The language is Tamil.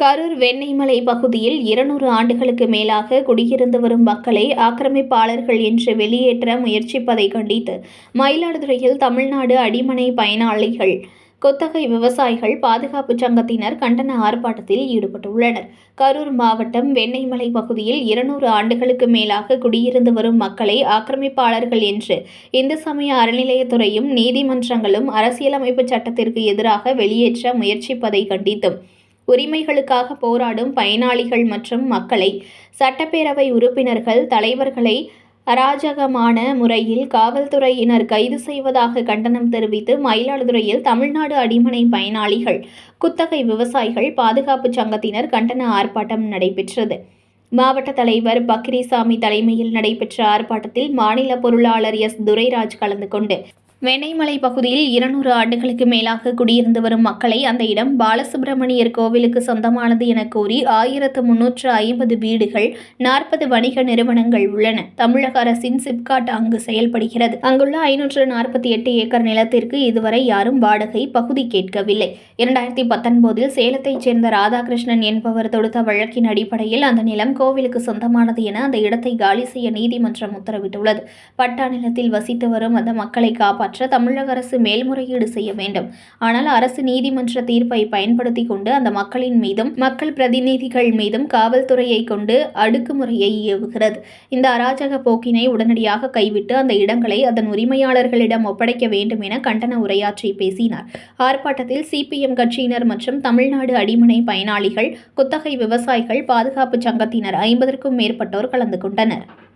கரூர் வெண்ணெய்மலை பகுதியில் இருநூறு ஆண்டுகளுக்கு மேலாக குடியிருந்து வரும் மக்களை ஆக்கிரமிப்பாளர்கள் என்று வெளியேற்ற முயற்சிப்பதை கண்டித்து மயிலாடுதுறையில் தமிழ்நாடு அடிமனை பயனாளிகள் கொத்தகை விவசாயிகள் பாதுகாப்பு சங்கத்தினர் கண்டன ஆர்ப்பாட்டத்தில் ஈடுபட்டுள்ளனர். கரூர் மாவட்டம் வெண்ணெய்மலை பகுதியில் இருநூறு ஆண்டுகளுக்கு மேலாக குடியிருந்து வரும் மக்களை ஆக்கிரமிப்பாளர்கள் என்று இந்து சமய அறநிலையத்துறையும் நீதிமன்றங்களும் அரசியலமைப்பு சட்டத்திற்கு எதிராக வெளியேற்ற முயற்சிப்பதை கண்டித்தும் உரிமைகளுக்காக போராடும் பயனாளிகள் மற்றும் மக்களை சட்டப்பேரவை உறுப்பினர்கள் தலைவர்களை அராஜகமான முறையில் காவல்துறையினர் கைது செய்வதாக கண்டனம் தெரிவித்து மயிலாடுதுறையில் தமிழ்நாடு அடிமனை பயனாளிகள் குத்தகை விவசாயிகள் பாதுகாப்பு சங்கத்தினர் கண்டன ஆர்ப்பாட்டம் நடைபெற்றது. மாவட்ட தலைவர் பக்ரிசாமி தலைமையில் நடைபெற்ற ஆர்ப்பாட்டத்தில் மாநில பொருளாளர் எஸ். துரைராஜ் கலந்து கொண்டு வெண்ணைமலை பகுதியில் இருநூறு ஆண்டுகளுக்கு மேலாக குடியிருந்து வரும் மக்களை அந்த இடம் பாலசுப்பிரமணியர் கோவிலுக்கு சொந்தமானது என கூறி ஆயிரத்து முன்னூற்று ஐம்பது வீடுகள் நாற்பது வணிக நிறுவனங்கள் உள்ளன. தமிழக அரசின் சிப்காட் அங்கு செயல்படுகிறது. அங்குள்ள ஐநூற்று நாற்பத்தி எட்டு ஏக்கர் நிலத்திற்கு இதுவரை யாரும் வாடகை பகுதி கேட்கவில்லை. இரண்டாயிரத்தி பத்தொன்பதில் சேலத்தைச் சேர்ந்த ராதாகிருஷ்ணன் என்பவர் தொடுத்த வழக்கின் அடிப்படையில் அந்த நிலம் கோவிலுக்கு சொந்தமானது என அந்த இடத்தை காலி செய்ய நீதிமன்றம் உத்தரவிட்டுள்ளது. பட்டா நிலத்தில் வசித்து வரும் அந்த மக்களை காப்பாற்ற தமிழக அரசு மேல்முறையீடு செய்ய வேண்டும். ஆனால் அரசு நீதிமன்ற தீர்ப்பை பயன்படுத்தி கொண்டு அந்த மக்களின் மீதும் மக்கள் பிரதிநிதிகள் மீதும் காவல்துறையை கொண்டு அடுக்குமுறையை ஏவுகிறது இந்த அராஜக போக்கினை உடனடியாக கைவிட்டு அந்த இடங்களை அதன் உரிமையாளர்களிடம் ஒப்படைக்க வேண்டும் என கண்டன உரையாற்றி பேசினார். ஆர்ப்பாட்டத்தில் சிபிஎம் கட்சியினர் மற்றும் தமிழ்நாடு அடிமனை பயனாளிகள் குத்தகை விவசாயிகள் பாதுகாப்பு சங்கத்தினர் ஐம்பதற்கும் மேற்பட்டோர் கலந்து கொண்டனர்.